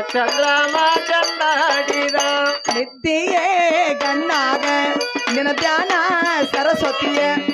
ಚಂದ್ರಮ ಚಂದಾಡಿದ. ನಿದ್ದಿಯೇ ಗಣ್ಣಾಗ ನಿನ್ನ ಧ್ಯಾನ ಸರಸ್ವತಿಯ.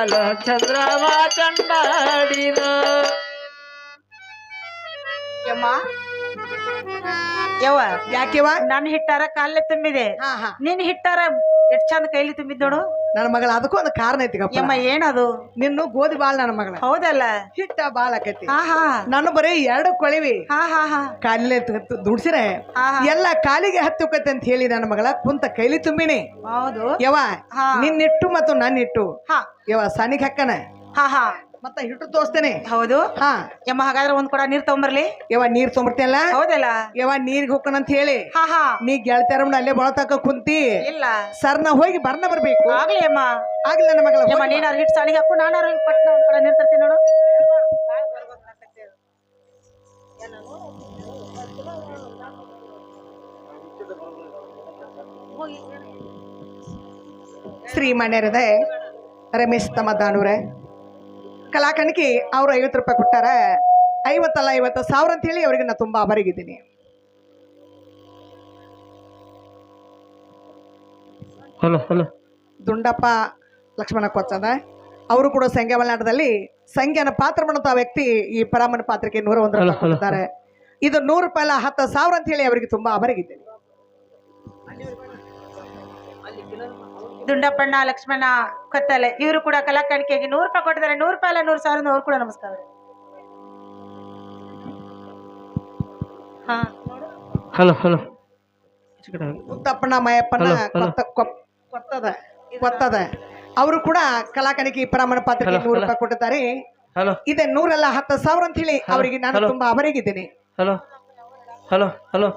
ಮ್ಯಾಲ ಚಂದ್ರಮ ಚಂದಾಡಿದ ಯಮ್ಮ? ಯವ್ವ ಯಾಕೆವ ನನ್ನ ಹಿಟ್ಟಾರ ಕಾಲೇ ತುಂಬಿದೆ. ನಿನ್ ಹಿಟ್ಟಾರ ಎಷ್ಟ್ ಚಂದ ಕೈಲಿ ತುಂಬಿದ್ ನೋಡು. ನನ್ನ ಮಗಳ ಅದಕ್ಕೂ ಒಂದು ಕಾರಣ ಐತಿ ಯಮ್ಮ ಏನದು? ನಿನ್ನು ಗೋಧಿ ಬಾಳ್ ನನ್ನ ಮಗಳ. ಹೌದಲ್ಲ? ಹಿಟ್ಟ ಬಾಳ ಆಕೈತಿ. ನಾನು ಬರೀ ಎರಡು ಕೊಳಿವಿ. ಹಾ ಹಾ ಹಾ. ಕಾಲಿಲೆ ದುಡ್ಸಿರೆ. ಎಲ್ಲ ಕಾಲಿಗೆ ಹತ್ತುಕತ್ತೆ ಅಂತ ಹೇಳಿ ನನ್ನ ಮಗಳ ಕುಂತ ಕೈಲಿ ತುಂಬಿನಿ. ಹೌದು. ಯವ. ನಿನ್ನಿಟ್ಟು ಮತ್ತು ನನ್ನಿಟ್ಟು. ಹಾ. ಯವ ಸನಿಗೆ ಹಕ್ಕನ? ಹಾ ಹಾ. ಮತ್ತ ಹಿಟ್ಟು ತೋರಿಸ್ತೇನೆ. ಹೌದು. ಹಾ. ಯಮ್ಮ ಹಾಗಾದ್ರೆ ಒಂದ್ ಕೊಡ ನೀರ್ ತಗೊಂಬರ್ಲಿ. ಯವ ನೀರ್ ತೊಂಬರ್ತಿಯಲ್ಲ ಹೌದಲ್ಲ? ಯವ ನೀರಿಗೆ ಹೋಗೋಣ ಅಂತ ಹೇಳಿ. ಹಾ ಹಾ. ನೀ ಗೆಳತಿಯರ ಅಲ್ಲೇ ಬಳತಕ್ಕ ಕುಂತಿ. ಇಲ್ಲ. ಸರ್ ನಾ ಹೋಗಿ ಬರ್ನ ಬರ್ಬೇಕು. ಆಗ್ಲಿ ಅಮ್ಮ ಆಗ್ಲಿ ನನ್ನ ಮಗಳ ಯಮ್ಮ. ನೀನಾರು ಹಿಟ್ಟು ಸಾಣಿಗೆ ಹಾಕು ನಾನಾರು ಪಟ್ನ ಒಂದ್ ಕೊಡ ನೀರ್ ತರ್ತೀನಿ ನೋಡು. ಶ್ರೀಮಣ್ಯರದೆ ರಮೇಶ್ ತಮ್ಮ ದಾನೂರೆ. ಕಲಾಕಣಿಕೆ ಅವ್ರು ಐವತ್ತು ರೂಪಾಯಿ ಕೊಟ್ಟಾರ. ಐವತ್ತಲ್ಲ ಐವತ್ತು ಸಾವಿರ ಅಂತ ಹೇಳಿ ಅವರಿಗೆ ನಾನು ತುಂಬಾ ಆಭಾರಿಗಿದ್ದೀನಿ. Hello hello. ದುಂಡಪ್ಪ ಲಕ್ಷ್ಮಣ ಕೊಚ್ಚದ. ಅವರು ಕೂಡ ಸಂಖ್ಯಾ ಮಲೆನಾಡದಲ್ಲಿ ಸಂಖ್ಯಾನ ಪಾತ್ರ ಮಾಡುವಂತಹ ವ್ಯಕ್ತಿ ಈ ಪರಾಮನ ಪಾತ್ರಕ್ಕೆ ನೂರ ಒಂದು ರೂಪಾಯಿ ಹಲೋ. ಇದು ನೂರು ರೂಪಾಯಿ ಅಲ್ಲ ಹತ್ತು ಸಾವಿರ ಅಂತ ಹೇಳಿ ಅವರಿಗೆ ತುಂಬಾ ಆಭಾರಿಗಿದ್ದೀನಿ. ದುಂಡಪ್ಪಣ್ಣ ಲಕ್ಷ್ಮಣ ಕತ್ತಲೆ ಇವರು ಕೂಡ ಕಲಾಕಾಣಿಕೆಗೆ ನೂರು ರೂಪಾಯಿ ಕೊಟ್ಟಿದ್ದಾರೆ. ನೂರು ರೂಪಾಯಿ ಅಲ್ಲ ನೂರು ಸಾವಿರ ಅವ್ರು ಕೂಡ ನಮಸ್ಕಾರ. ಹಾ. Hello hello. ಕೊತ್ತ ಕೊತ್ತದ ಕೊತ್ತದ. ಅವರು ಕೂಡ ಕಲಾಕಣಿಕೆ ಪರಾಮನ ಪಾತ್ರಕ್ಕೆ ನೂರು ಹಲೋ. ರೂಪಾಯಿ ಕೊಟ್ಟಿದ್ದಾರೆ. ಇದೆ ನೂರಲ್ಲ ಹತ್ತು ಸಾವಿರ ಅಂತ ಹೇಳಿ ಅವರಿಗೆ ನಾನು ತುಂಬಾ ಅವರಿಗಿದ್ದೀನಿ hello. Hello hello.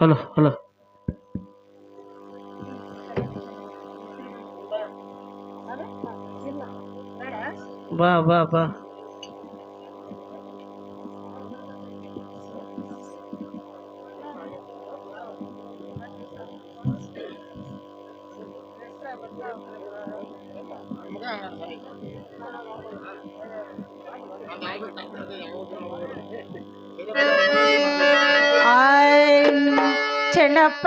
Hello hello. ಬಾ ಬಾ ಬಾ ಆಯ್ ಚೆನ್ನಪ್ಪ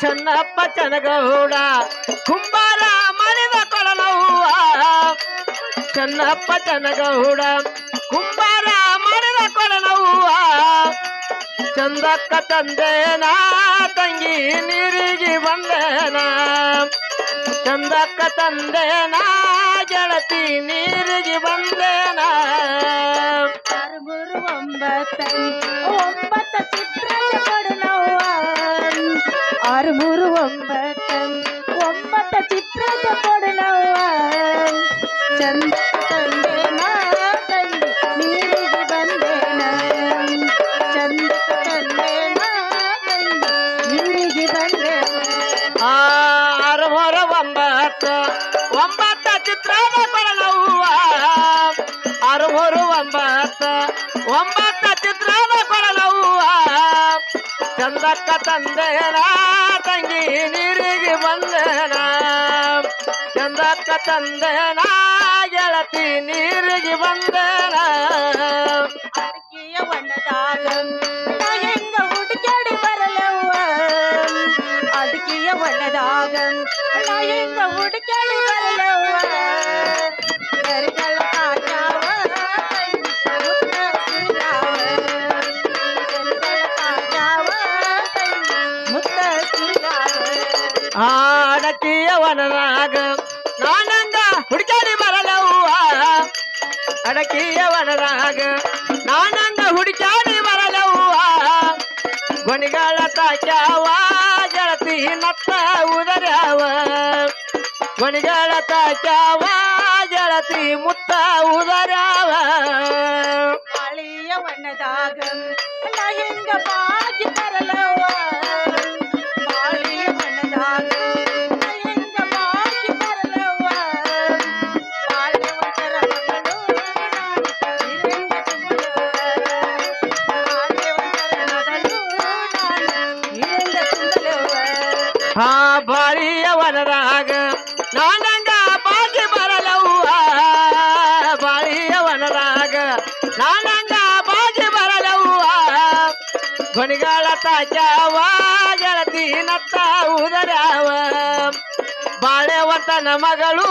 ಚೆನ್ನಪ್ಪ ಚನಗೌಡ ಕುಂಬಾರ ಮಾಡಿದ ಕೊಳನವ್ವ ಚೆನ್ನಪ್ಪ ಚನಗೌಡ ಚಂದಕ್ಕ ತಂದೇನ ತಂಗಿ ನೀರಿಗೆ ಬಂದೇನ ಚಂದಕ್ಕ ತಂದೇನ ಗೆಳತಿ ನೀರಿಗೆ ಬಂದೇನ ಆರು ಮೂರು ಒಂಬತ್ತು ಒಂಬತ್ತು ಚಿತ್ರ ಕೊಡನವ್ವ ಆರು ಮೂರು ಒಂಬತ್ತು ಒಂಬತ್ತು ಒಂಬತ್ತ ಚಿತ್ರದ ಕೊಡಲವ್ವ ಚಂದ ತಂದೇನ ಒಂಬತ್ತ ಚಿತ್ರದ ಕೊಡಲವ್ವ ಆರು ಹೊರ ಒಂಬತ್ತು ಒಂಬತ್ತ ಚಿತ್ರದ ಕೊಡಲವ್ವ ಚಂದಕ್ಕ ತಂದೇನ ತಂಗಿ ನೀರಿಗೆ ಬಂದೇನ ಚಂದಕ್ಕ ತಂದೇನ ಗೆಳತಿ ನೀರಿಗೆ ಬಂದೇನ ಅಡಿಕೆಯ ಬಣ್ಣದಾಗ ನಾ ಹೆಂಗ ಹುಡುಕಾಡಿ ಬಣ್ಣದಾಗ ನಾ ಹೆಂಗ ಹುಡುಕಾಡಿ ಬರಲವ್ವ ಗರಿಗಳ ನಾನಂಗ ಹುಡುಕಾಡಿ ಬರಲವ್ವ ಅಡಕಿಯ ವನದಾಗ ನಾನಂಗ ಹುಡುಕಾಡಿ ಬರಲವ್ವ ಗೊಣಿಗಳ ತಾಕ್ಯಾವ ಜಳತಿ ನತ್ತ ಉದರ್ಯಾವ ಗೊಣಿಗಳ ತಾಕ್ಯಾವ ಗೆಳತಿ ಮುತ್ತ ಉದರ್ಯಾವ. ಕಾಳಿಯ ಬಣ್ಣದಾಗ ನಾ ಹೆಂಗ ಬಾಗಿ ಗೊಣಿಗಳ ತಾಜಾವ ಗೆಳತಿ ನತ್ತ ಉದರ್ಯಾವ. ಬಾಳೆವತನ ಮಗಳು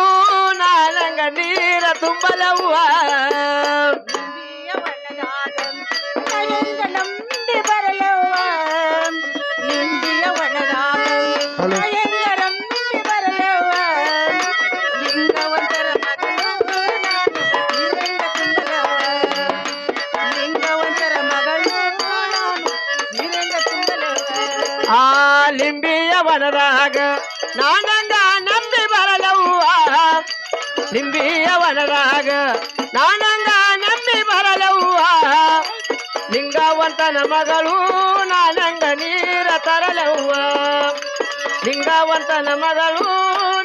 ನಾನಂಗ ನೀರ ತುಂಬಲವ್ವ. ಲಿಂಬಿಯ ವನದಾಗ ನಾನಂಗ ನಂಬಿ ಬರಲವ್ವ ಲಿಂಗವಂತನ ಮಗಳು ನಾನಂಗ ನೀರ ತರಲವ್ವ ಲಿಂಗವಂತನ ಮಗಳು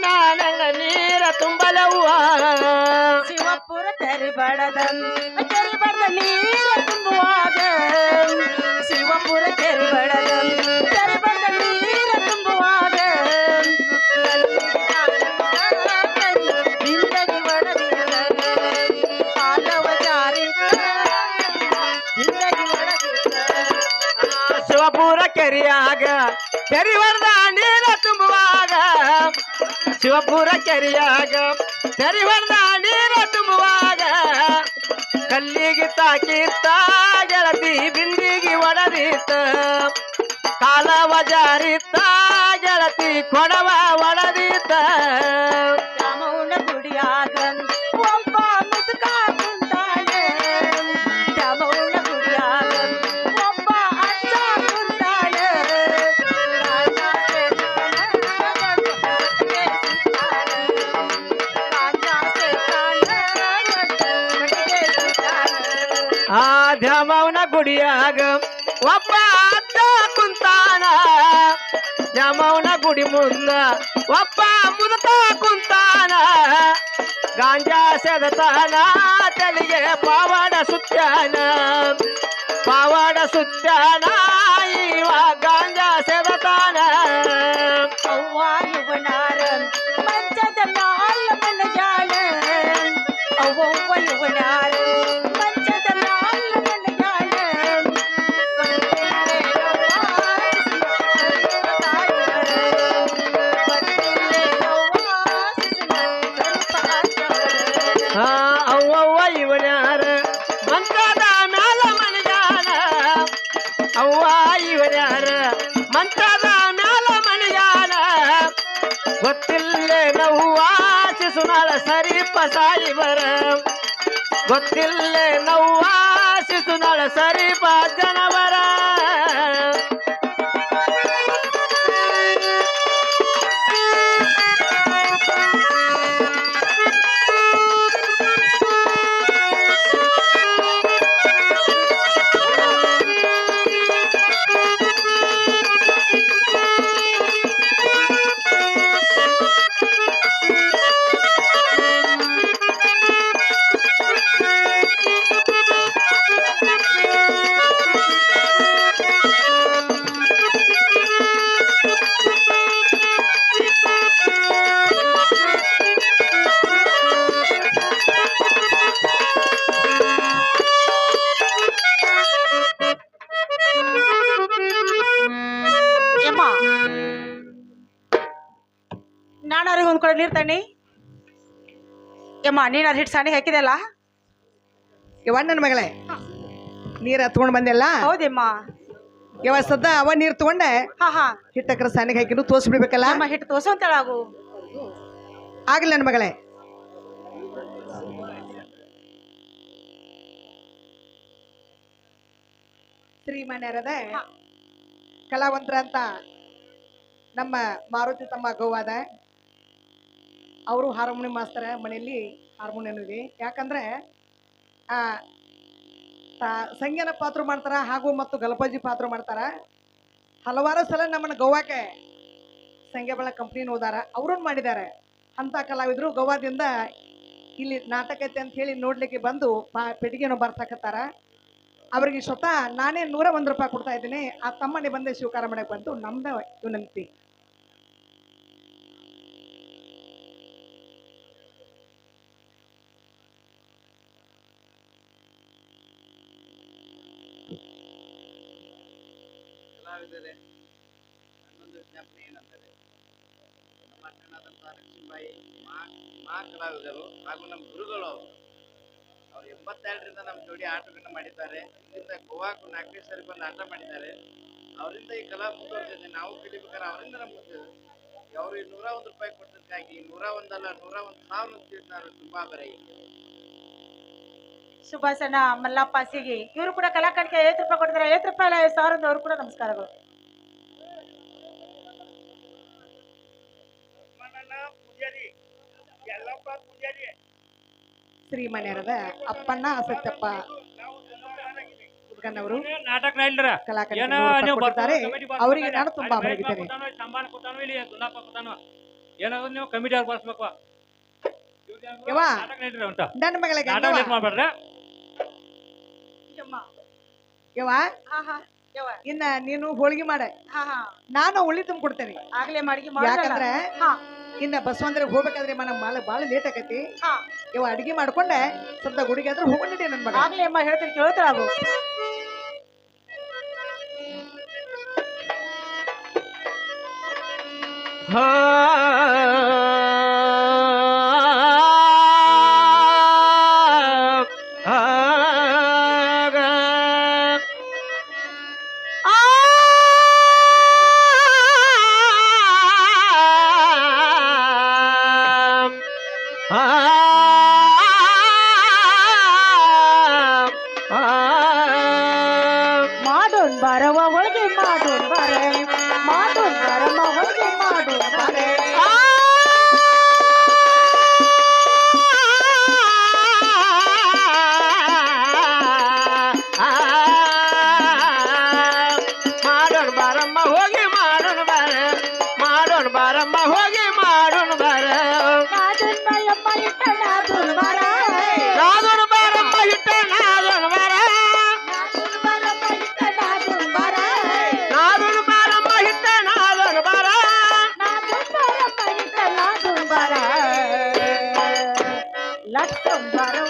ನಾನಂಗ ನೀರ ತುಂಬಲವ್ವ ಶಿವಪುರ ತೆರಿಬಡದ ತೆರಿಬಡದ ನೀರ ತುಂಬುವಾಗ ಶಿವಪುರ ತೆರಿಬಡದ ತೆರಿಬಡದ ಕೆರಿಯಾಗ, ಕೆರಿ ಹೊಡೆದ ನೀರ ತುಂಬುವಾಗ, ಶಿವಪುರ ಕೆರಿಯಾಗ, ಕೆರಿ ಹೊಡೆದ ನೀರ ತುಂಬುವಾಗ, ಕಲ್ಲಿಗೆ ತಾಕಿತ್ತ, ಗೆಳತಿ ಬಿಂದಿಗೆ ಒಡರಿತ ಕಾಲವ ಜಾರಿತ್ತ ಗೆಳತಿ ಕೊಡವ ಒಡರಿತ ಗುಡಿಯಾಗ ದ್ಯಾಮವ್ನ ಗುಡಿಯಾಗ ಒಬ್ಬ ಅತ್ತ ಕುಂತಾನ. ದ್ಯಾಮವನ ಗುಡಿ ಮುಂದ ಒಬ್ಬ ಮುದತ ಕುಂತಾನ. ಗಾಂಜಾ ಸೆದತಾನ, ತಲೆಗೆ ಪಾವಾಡ ಸುತ್ತಾನ. ಪಾವಾಡ ಸುತ್ತಾನ, ಇವ ಗಾಂಜಾ ಸೆದತಾನ. ಅವ್ವ ಯುವನಾರ ಗೊತ್ತಿಲ್ಲೇ ನವ್ವ ಸರಿ ಪಸಾಯಿ ಬರ. ಗೊತ್ತಿಲ್ಲೇ ನವ್ವ ಶಿಶುನಾಳ ಸರಿಪ ಜನವರ ಯಮ್ಮ ನೀನು ಅದು ಹಿಟ್ಟು ಸಾಣಿಗೆ ಹಾಕಿದೆಯಲ್ಲ? ಯವ್ವ ನನ್ನ ಮಗಳೇ? ನೀರು ಹತ್ಕೊಂಡು ಬಂದೆಲ್ಲ? ಹೌದಮ್ಮ. ಯಾವ ಸದ್ದ ಅವ ನೀರು ತಗೊಂಡೆ? ಹಾ ಹಾ. ಹಿಟ್ಟಕ್ರ ಸಾಣಿಗೆ ಹಾಕಿನು ತೋರಿಸ್ಬಿಡ್ಬೇಕಲ್ಲ? ಅಮ್ಮ ಹಿಟ್ಟು ತೋರ್ಸು ಅಂತೇಳಾಗು ಆಗಲಿ ನನ್ನ ಮಗಳೇ. ಶ್ರೀಮಣ್ಯರದ ಕಲಾವಂತರ ಅಂತ ನಮ್ಮ ಮಾರುತಿ ತಮ್ಮ ಗೋವಾದ ಅವರು ಹಾರ್ಮೋನಿಯಂ ಮಾಸ್ತರ ಮನೆಯಲ್ಲಿ ಹಾರ್ಮೋನಿಯಂ ಇದೆ ಯಾಕಂದ್ರೆ ತಾ- ಪಾತ್ರ ಮಾಡ್ತಾರೆ, ಹಾಗೂ ಮತ್ತು ಗಲಪಾಜಿ ಪಾತ್ರ ಮಾಡ್ತಾರೆ. ಹಲವಾರು ಸಲ ನಮ್ಮನ್ನು ಗೋವಾಕ್ಕೆ ಸಂಘಬಳ ಕಂಪ್ನಿ ಹೋದಾರ. ಅವರನ್ನು ಮಾಡಿದ್ದಾರೆ ಅಂತ ಕಲಾವಿದರು ಗೋವಾದಿಂದ ಇಲ್ಲಿ ನಾಟಕ ಐತೆ ಅಂತ ಹೇಳಿ ನೋಡ್ಲಿಕ್ಕೆ ಬಂದು ಬಾ, ಪೆಟ್ಟಿಗೆನೂ ಬರ್ಸಾಕತ್ತಾರ. ಅವರಿಗೆ ಸ್ವತಃ ನಾನೇ ನೂರ ಒಂದು ರೂಪಾಯಿ ಕೊಡ್ತಾ ಇದ್ದೀನಿ. ಆ ತಮ್ಮನೆ ಬಂದೆ ಸ್ವೀಕಾರ ಮಾಡಕ್ಕೆ ಬಂತು ನಮ್ಮದೇ ವಿನಂತಿ ಕಲಾವಿದರೆ ನನ್ನೊಂದು ವಿಜ್ಞಾಪನೆ ಏನಂದರೆ ನಮ್ಮ ಅಕ್ಕನಾದಂಥ ಲಕ್ಷ್ಮೀಬಾಯಿ ಮಾ ಮಾ ಕಲಾವಿದರು ಹಾಗೂ ನಮ್ಮ ಗುರುಗಳು ಅವರು. ಎಂಬತ್ತೆರಡರಿಂದ ನಮ್ಮ ಜೋಡಿ ಆಟಗಳನ್ನು ಮಾಡಿದ್ದಾರೆ. ಇಲ್ಲಿಂದ ಗೋವಾಕ್ಕೂ ನಾಲ್ಕನೇ ಸರಿ ಬಂದು ಆಟ ಮಾಡಿದ್ದಾರೆ. ಅವರಿಂದ ಈ ಕಲಾ ಮುಂದುವರೆದಿದೆ ನಾವು ಕಲಿಬೇಕಾದ್ರೆ ಅವರಿಂದ ನಮ್ಗೆ ಅವರು ನೂರ ಒಂದು ರೂಪಾಯಿ ಕೊಟ್ಟದಕ್ಕಾಗಿ ನೂರ ಒಂದಲ್ಲ ನೂರ ಒಂದು ಸಾವಿರ ತಿಳಿತಾರೆ ತುಂಬಾ ಬೆಲೆ ಸುಭಾಸನ ಮಲ್ಲಪ್ಪ ಸಿಗಿ. ಇವರು ಕೂಡ ಕಲಾಕಾಣಿಕೆ ಐವತ್ತು ರೂಪಾಯಿ ಕೊಡ್ತಾರೆ. ಐವತ್ತು ರೂಪಾಯಿ ಅಲ್ಲ ಸಾವಿರ ಅವ್ರು ಕೂಡ ನಮಸ್ಕಾರಗಳು. ಶ್ರೀಮಣ್ಯರದ ಅಪ್ಪಣ್ಣ ಸತ್ಯಪ್ಪ ಹುಡ್ಗನ್ನವರು ನಾಟಕ ಕೊಟ್ಟಿದ್ದಾರೆ. ಅವರಿಗೆ ನಾನು ತುಂಬಾ ಕೊಟ್ಟಾನು ಇಲ್ಲಿ ಕೊಟ್ಟಾನು ಏನಾದ್ರು ನೀವು ಕಮಿಟಿ ಅವ್ರು ಬಳಸ್ಬೇಕು ನಾಟಕ ನೈಲ್ರಿ ಉಂಟ. ನನ್ನ ಮಗಳಿಗೆ ನಾಟಕ ಮಾಡ್ಬೇಡ್ರಿ. ಯವ್ವ? ಹಾ ಹಾ. ಇನ್ನ ನೀನು ಹೋಳಿಗೆ ಮಾಡ. ಹಾ ಹಾ. ನಾನು ಉಳ್ಳಿ ತುಂಬ ಕೊಡ್ತೇನೆ. ಆಗ್ಲೇ ಮಾಡಿ ಯಾಕಂದ್ರೆ ಹಾ. ಇನ್ನ ಬಸವಂದ್ರೆ ಹೋಗ್ಬೇಕಾದ್ರೆ ಮನ ಮಾಲ ಬಾಳ ಲೇಟ್ ಆಕತಿ. ಹಾ. ಇವ ಅಡಿಗೆ ಮಾಡ್ಕೊಂಡೆ. ಸ್ವಂತ ಗುಡಿಗೆ ಆದ್ರೆ ಹೋಗೊಂಡಿದ್ದೆ ನನ್ ಮಗ. ಆಗ್ಲೇ ಅಮ್ಮ ಹೇಳ್ತೀನಿ ಕೇಳ್ತಾಳು ಮಾಡೋನ್ ಬರವ ఎవ్వరో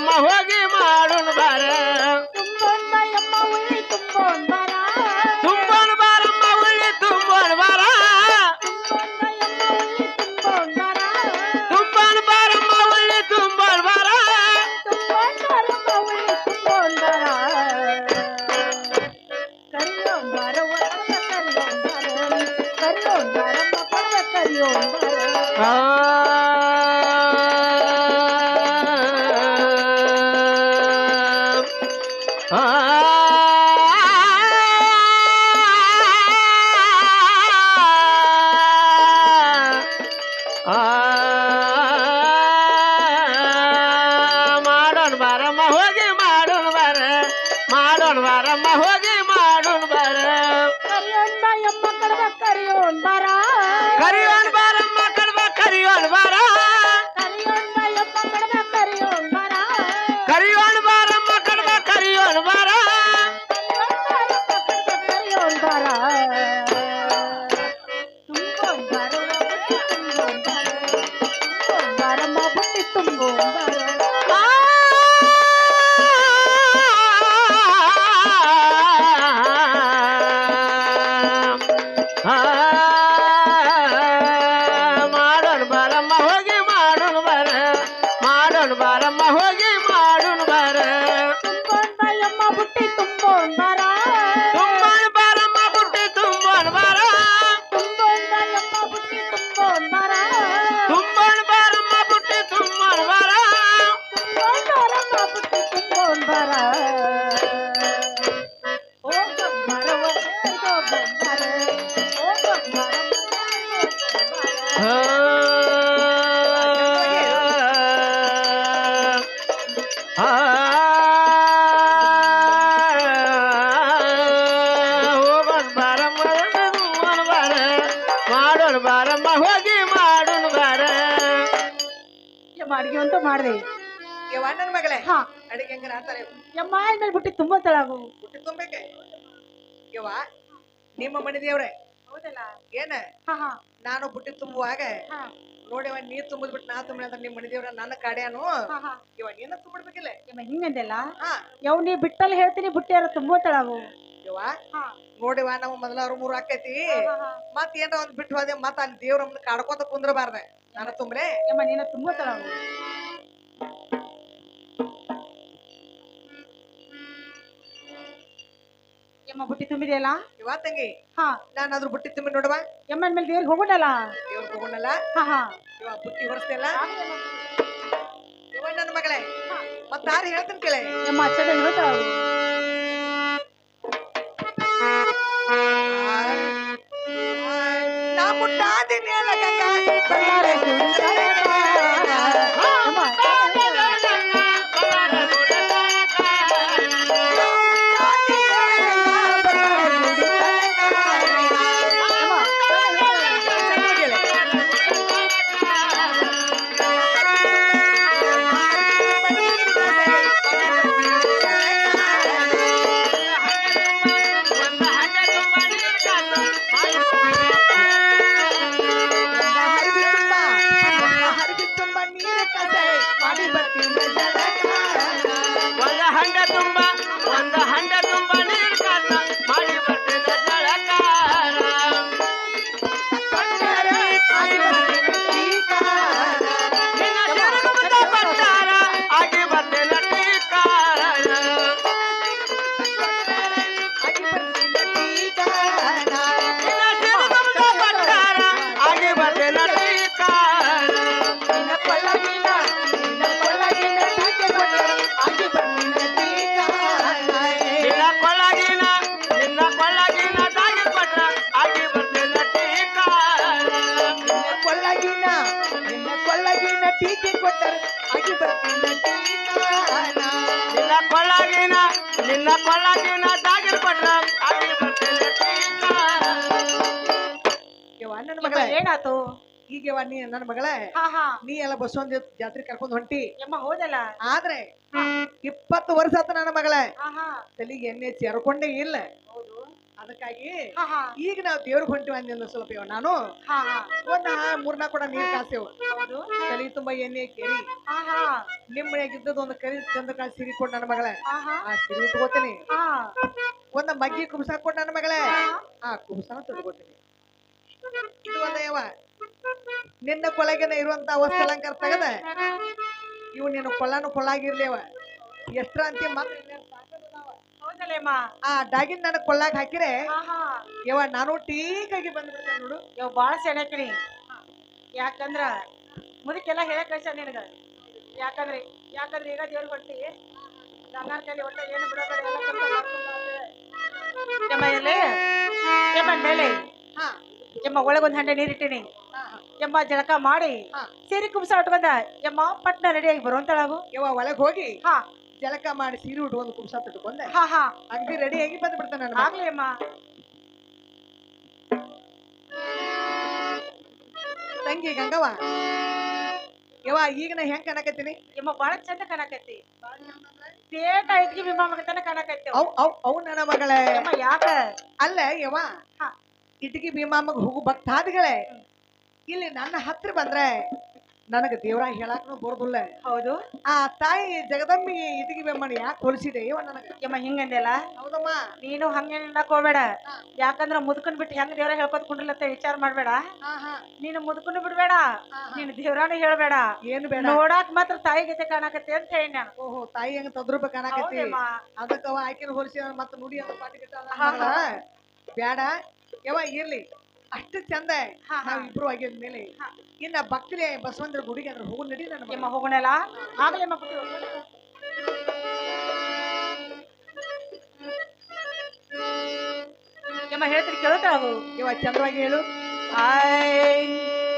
ಬಾರಮ್ಮ ಹೋಗಿ ಮಾಡೋಣ ಬಾರ. ಬಾರಮ್ಮ ಮಾಡೋಣ ಬಾರಮ್ಮ ಹೋಗಿ ಮಾಡೋಣ ಬಾರ. ಯಮ್ಮ ಅಡಿಗೆ ಅಂತ ಮಾಡಿದೆ. ಯವ್ವ ನನ್ನ ಮಗಳೇ? ಹಾ. ಅಡಿಗೆ ಹೆಂಗಾರ ಆತಾರೆ ಯಮ್ಮ ಆದ್ಮೇಲೆ ಬುಟ್ಟಿ ತುಂಬ ತಳಗು ಬುಟ್ಟಿ ತುಂಬಬೇಕೆ? ಯವ್ವ ನಿಮ್ಮ ಮನೆ ದೇವ್ರೆ ಹೌದಲ್ಲ. ಏನ? ಹಾ ಹಾ. ನಾನು ಬುಟ್ಟಿ ತುಂಬುವಾಗ ಹಾ ನೀರ್ ನೀ ತುಂಬಿದ್ಬಿಟ್ಟು ನಾ ತುಂಬಿ ನಿಮ್ ನಿಮ್ಮ ಮನೆ ದೇವ್ರ ನನ್ನ ಕಾಡ್ಯಾನು ಇವ ನೀನ ತುಂಬಿಡ್ಬೇಕಿಲ್ಲ. ಹಿಂಗಂದೆಲ್ಲ? ಹಾ. ಯವ್ ನೀ ಬಿಟ್ಟಲ್ಲಿ ಹೇಳ್ತೀನಿ ಬಿಟ್ಟಿಯಾರ ಯಾರ ಅವು. ಹಾ. ನೋಡಿವ ನಾವು ಮೊದಲಾರು ಮೂರು ಆಕೈತಿ. ಮತ್ ಏನ ಒಂದ್ ಬಿಟ್ಟು ಹೋದೆ ಮತ್ ಅಲ್ಲಿ ದೇವ್ರ ಕಾಡ್ಕೊತ ಕುಂದ್ರಬಾರ್ದ. ನಾನು ತುಂಬ್ರೆ ನೀನ ತುಂಬತ್ತಳ ತುಂಬ ಯಮ್ಮ ಬುಟ್ಟಿ ತುಂಬಿದೆಯಲ್ಲ? ಇವ ತಂಗಿ ಹಾ. ನಾನು ಅದ್ರ ಬುಟ್ಟಿ ತುಂಬಿ ನೋಡುವ ಯಮ್ಮನ ಮೇಲೆ ದೇವ್ರಿಗೆ ಹೋಗೋಣಲ್ಲ ದೇವ್ರ ಹೋಗೋಣಲ್ಲ ಹಾ ಹಾ. ಇವ ಬುಟ್ಟಿ ಹೊರಸ್ತಿಲ್ಲ ಇವ ನನ್ನ ಮಗಳೇ. ಮತ್ತ ಯಾರು ಹೇಳ್ತೀನಿ ಕೇಳೆ. ಯಮ್ಮ ಅಚ್ಚದ ಹೇಳ್ತಾಳು ನಾ ಮುಟ್ಟಾದಿನಿ ಅಲ್ಲ ಒಂದ ಹಂಡ ತುಂಬ ಒಂದು ಹಂಡ ತುಂಬ. ನಿನ್ನ ಕೊಳಗಿನ ನಿನ್ನ ಕೊಳಗಿನ ದಾಗಿ ಪಡ್ಲ ಆಗಿ ಬರ್ತೇನೆ ಯವ್ವ ನನ್ನ ಮಗಳ ಏನಾತು? ಈಗ ಯವ್ವ ನೀ ನನ್ನ ಮಗಳೇ ಹಾ ಹಾ. ನೀ ಎಲ್ಲ ಬಸವಂದ ಜಾತ್ರೆ ಕರ್ಕೊಂಡ್ ಹೊಂಟಿ. ಯಮ್ಮ ಹೋದಲ್ಲ? ಆದ್ರೆ ಇಪ್ಪತ್ತು ವರ್ಷ ಆತ ನನ್ನ ಮಗಳೇ. ಹಾ ಹಾ. ತಲೆಗೆ ಎಣ್ಣೆ ಸೇರ್ಕೊಂಡೇ ಇಲ್ಲ. ಹೌದು. ಅದಕ್ಕಾಗಿ ಈಗ ನಾವು ದೇವ್ರ ಹೊಂಟಿವ ಅಂದಿಂದ ಸ್ವಲ್ಪ ನಾನು ಹಾ ಹಾ. ಒಂದ ಮೂರ್ನಾ ಕೂಡ ನೀರ್ ಕಾಸೇವು ತಲೆ ತುಂಬಾ ಎಣ್ಣೆ ಕೇರಿ. ಹಾ ಹಾ. ನಿಮ್ ಮನ್ಯಾಗ ಇದ್ದದ್ದು ಒಂದು ಕರಿ ಚಂದ ಕಾಲ ಸಿರಿ ಕೊಡ್ ನನ್ನ ಮಗಳೇ. ಆ ಸಿರಿ ಹಾ. ಒಂದ ಮಗ್ಗಿ ಕುಬ್ಸ ಕೊಡ್ ನನ್ನ ಮಗಳೇ. ಆ ಕುಬ್ಸನ ತೊಡ್ಕೋತೇನೆ ಇದು ಒಂದ ಯವ ನಿನ್ನ ಕೊಳಗಿನ ಇರುವಂತ ವಸ್ತು ಅಲಂಕಾರ ತೆಗದ ಇವು ನಿನ್ನ ಕೊಳ್ಳನು ಕೊಳ್ಳಾಗಿರ್ಲೇವ ಎಷ್ಟ್ರ ಅಂತಿ ಮತ್ ಆ ಡಾಗಿನ್ ನನಗ್ ಕೊಳ್ಳಾಗ ಹಾಕಿರೆ ಯವ್ವ ನಾನು ಟೀಕಾಗಿ ಬಂದ್ಬಿಡ್ತೇನೆ ನೋಡು. ಯಾವ ಬಾಳ ಸೆಣಕಿರಿ. ಯಾಕಂದ್ರ ಮುದಕ್ಕೆಲ್ಲ ಹೇಳಕ್ ಕಳ್ಸ ನಿನಗ. ಯಾಕಂದ್ರೆ ಯಾಕಂದ್ರೆ ಈಗ ದೇವ್ರ ಬರ್ತೀವಿ ಗಂಗಾರ ಕೈಲಿ ಏನು ಬಿಡೋದಿಲ್ಲ ಮೇಲೆ. ಎಮ್ಮ ಒಳಗೊಂದು ಹಂಡೆ ನೀರಿಟ್ಟಿನಿ ಎಮ್ಮ ಜಳಕ ಮಾಡಿ ಸೇರಿ ಕುಂಸ ಉಟ್ಕೊಂಡ. ಎಮ್ಮ ಪಟ್ನ ರೆಡಿಯಾಗಿ ಬರುವಂತಳಾಗು. ಯವ್ವ ಒಳಗೆ ಹೋಗಿ ಹಾ. ಜಲಕ ಮಾಡಿ ಸೀರೆ ಉಟ್ಕೊಂಡು ಕುಂಸ ತಟ್ಕೊಂಡೆ. ಹಾ ಹಾ. ಅಗ್ದಿ ರೆಡಿ ಆಗಿ ಬಂದು ಬಿಡ್ತಾನೆ ನಾನು ಆಗ್ಲಿ ಅಮ್ಮ. ತಂಗಿ ಗಂಗವ್ವ. ಯವ್ವ ಈಗ ನಾ ಹೆಂಗ್ ಕಾಣಕತ್ತೀನಿ? ಅಮ್ಮ ಬಾಳ ಚಂದ ಕಾಣಕತ್ತಿ. ಪೇಟ ಇಟ್ಗಿ ವಿಮಾ ಮಗತನ ಕಾಣಕತ್ತಿ ಅವ್ ಅವ್ ಅವ್ ನನ್ನ ಮಗಳೇ. ಅಮ್ಮ ಯಾಕ? ಅಲ್ಲ ಯವ್ವ ಹಾ. ಇಟಗಿ ಭೀಮಾಮಗ್ ಹೋಗು ಭಕ್ತಾದಿಗಳೇ. ಇಲ್ಲಿ ನನ್ನ ಹತ್ರ ಬಂದ್ರೆ ನನಗ ದೇವ್ರ ಹೇಳಾಕನು ಬರ್ದಿಲ್ಲ. ಹೌದು. ಆ ತಾಯಿ ಜಗದಮ್ಮಿ ಇದಕ್ಕೆ ಬೆಮ್ಮನ ಯಾಕೆ ಹೋಲಿಸಿದೆ? ಇವ ನನಗ. ಹಿಂಗಂದೆಲ್ಲ ಹೌದಮ್ಮ. ನೀನು ಹಂಗೆ ಹೋಗ್ಬೇಡ. ಯಾಕಂದ್ರ ಮುದುಕನ್ ಬಿಟ್ಟು ಹೆಂಗ್ ದೇವ್ರ ಹೇಳ್ಕೊತ ಕುಂಡ್ರಲತ್ತ ವಿಚಾರ ಮಾಡ್ಬೇಡ. ನೀನು ಮುದುಕನ್ ಬಿಡ್ಬೇಡ. ನೀನು ದೇವ್ರಾನು ಹೇಳ್ಬೇಡ. ಏನು ಬೇಡ. ನೋಡಾಕ್ ಮಾತ್ರ ತಾಯಿ ಗತೆ ಕಾಣಕತ್ತೆ ಅಂತ ಹೇಳಿ ನಾನು. ಓಹೋ ತಾಯಿ ಹೆಂಗ ತದ್ರೂಪ ಕಾಣಕತ್ತಿ? ಅದಕ್ಕ ಅದಕ್ಕವ ಆಕಿನ ಹೋಲಿಸಿ ಮತ್ತೆ ನುಡಿ ಅಂತ ಪಾಟಿ. ಬ್ಯಾಡ. ಯವ ಇರ್ಲಿ. ಅಷ್ಟು ಚಂದ. ನಾವ್ ಇಬ್ರು ಆಗಿದ ಮೇಲೆ. ಇನ್ನ ಭಕ್ತರೇ ಬಸವಂತರ ಗುಡಿಗೆ ಅಂದ್ರೆ ಹೋಗು ನಡಿ ನನ್ನ ಹೋಗೋಣಲ್ಲ? ಆಗಲೇ ಮಕ್ಕಳು ಯಮ್ಮ ಹೋಗೋಣ. ಎಮ್ಮ ಅವು ಚಂದವಾಗಿ ಚಂದ್ರವಾಗಿ ಹೇಳು. ಆಯ್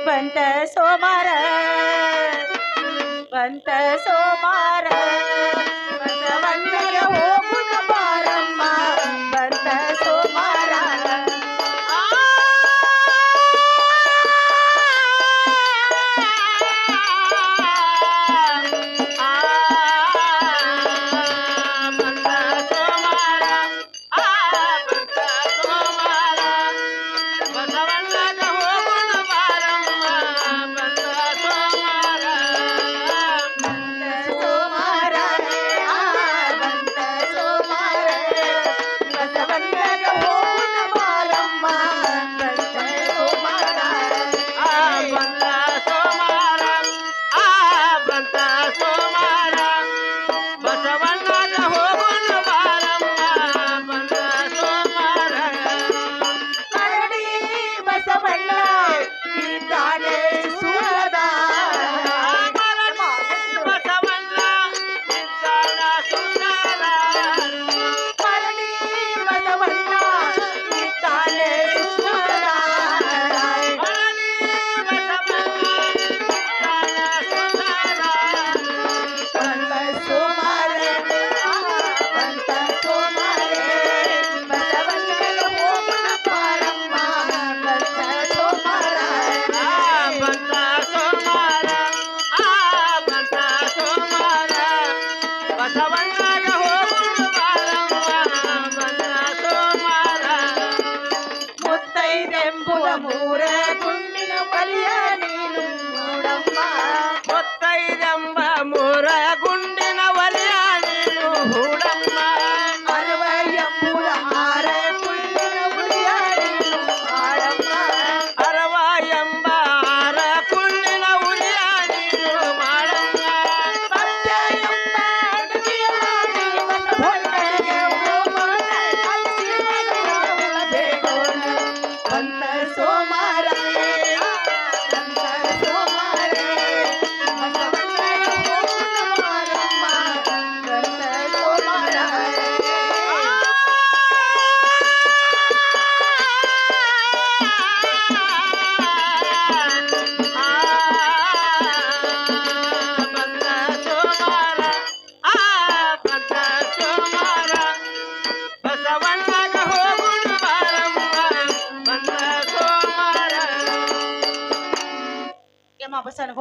ಬಂತ ಸೋಮಾರ. ಬಂತ ಸೋಮಾರ. ಕಂತ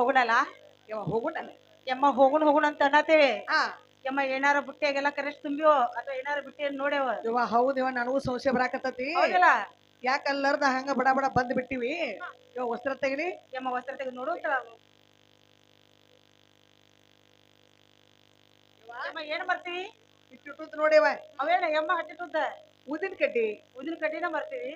ಯಮ್ಮ ಹೋಗೋಣಲ್ಲ? ಯವ ಹೋಗುಣ ಯಮ್ಮ ಹೋಗುಣ ಹೋಗುಣ ಅಂತ ಅನ್ನತೇವೆ ಹಾ ಯಮ್ಮ ಏನಾರ ಬುಟ್ಟಿಯಾಗೆಲ್ಲ ಕರೆಸ್ಟ್ ತುಂಬಿಯೋ ಅಥವಾ ಏನಾರ ಬುಟ್ಟಿಯನ್ನು ನೋಡ್ಯಾವ ಇವ ಹೌದ್ ಯವ ನನಗೂ ಸಂಶಯ ಬರಾಕತ್ತತಿ. ಹೌದಲ್ಲ? ಯಾಕಲ್ಲರ್ದ ಹಂಗ ಬಡ ಬಡ ಬಂದ್ ಬಿಟ್ಟಿವಿ ಯ ವಸ್ತ್ರ ತೆಗಿಲಿ ಯಮ್ಮ ವಸ್ತ್ರ ತೆಗೆದು ನೋಡು ಅಂತ ಯಮ್ಮ ಏನ್ ಬರ್ತೀವಿ ಇಟ್ಟು ನೋಡಿವ ಅವೇನ ಯಮ್ಮ ಹಟ್ಟಿಟ್ಟುದ್ದ ಉದಿನ ಕಡ್ಡಿ. ಉದಿನ ಕಡ್ಡಿನ ಬರ್ತೀವಿ